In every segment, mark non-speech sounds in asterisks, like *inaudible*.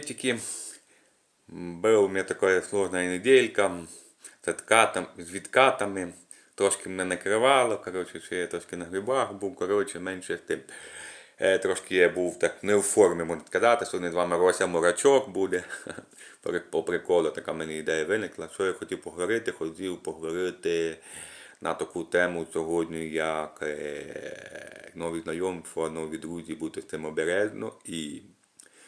Тільки була у мене така сложна неделька з откатом, з відкатами. Трошки мене накривало, коротше, ще я трошки на грибах був, коротше, менше тим. Е, трошки я був так не в формі, можна сказати, сьогодні з вами Рося Мурачок буде. *laughs* По- По приколу така мені ідея виникла. Що я хотів поговорити, хотів поговорити на таку тему сьогодні, як е, нові знайомства, нові друзі, бути з цим обережно і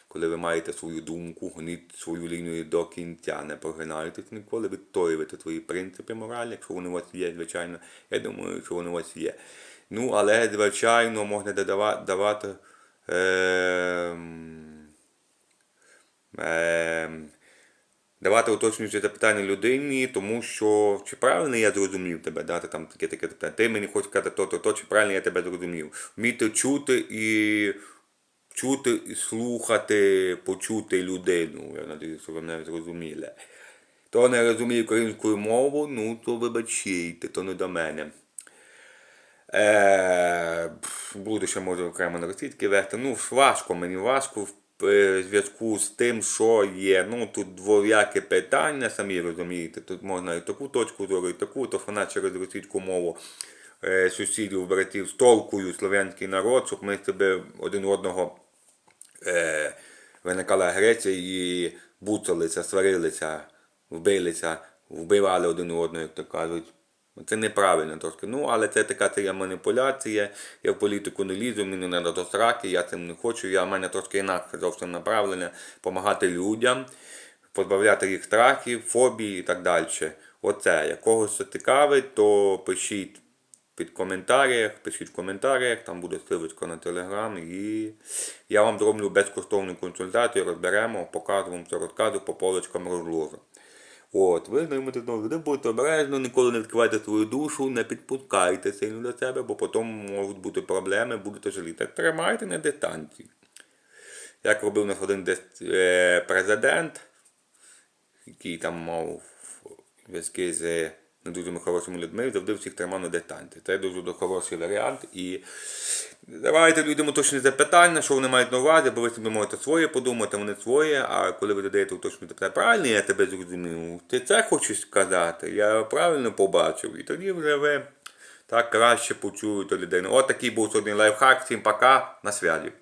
коли ви маєте свою думку, гніть свою лінію до кінця, не прогинайтесь ніколи, відстоювайте свої принципи моральні, якщо вони у вас є, звичайно. Я думаю, що вони у вас є. Ну, але, звичайно, можна додава- давати. ем, ем, давати уточнюючі запитання людині, тому що чи правильно я зрозумів тебе, дати там таке таке запитання. Ти мені хочеш сказати то, то, то, чи правильно я тебе зрозумів. Вміти чути і чути слухати, почути людину. Я надію, що ви мене зрозуміли. Хто не розуміє українську мову, ну то вибачайте, то не до мене. Е, буду ще може окремо на російській вести. Ну, важко, мені важко в е, зв'язку з тим, що є. Ну, тут двояке питання, самі розумієте. Тут можна і таку точку зору, і таку, то вона через російську мову е, сусідів, братів столкують слов'янський народ, щоб ми себе один одного е, виникала агресія і буцалися, сварилися, вбилися, вбивали один одного, як то кажуть. Це неправильно трошки. Ну, але це така це маніпуляція. Я в політику не лізу, мені не до сраки, я цим не хочу. Я в мене трошки інакше зовсім направлення допомагати людям, позбавляти їх страхів, фобій і так далі. Оце. Як когось це цікавить, то пишіть під коментарях, пишіть в коментарях, там буде ссылочка на телеграм, і я вам зроблю безкоштовну консультацію, розберемо, покажу вам все розкажу, по полочкам розложу. От, ви знайомите знову, де будьте обережно, ніколи не відкривайте свою душу, не підпускайте сильно до себе, бо потім можуть бути проблеми, будете жаліти. Тримайте на дистанції. Як робив нас один десь е, президент, який там мав зв'язки з не дуже хорошими людьми, завжди всіх тримав на дистанції. Це дуже хороший варіант. І давайте людям уточні запитання, що вони мають на увазі, бо ви собі можете своє подумати, вони своє, а коли ви додаєте уточні запитання, правильно я тебе зрозумів, ти це хочеш сказати, я правильно побачив. І тоді вже ви так краще почуєте людину. От такий був сьогодні лайфхак. Всім пока, на свяді.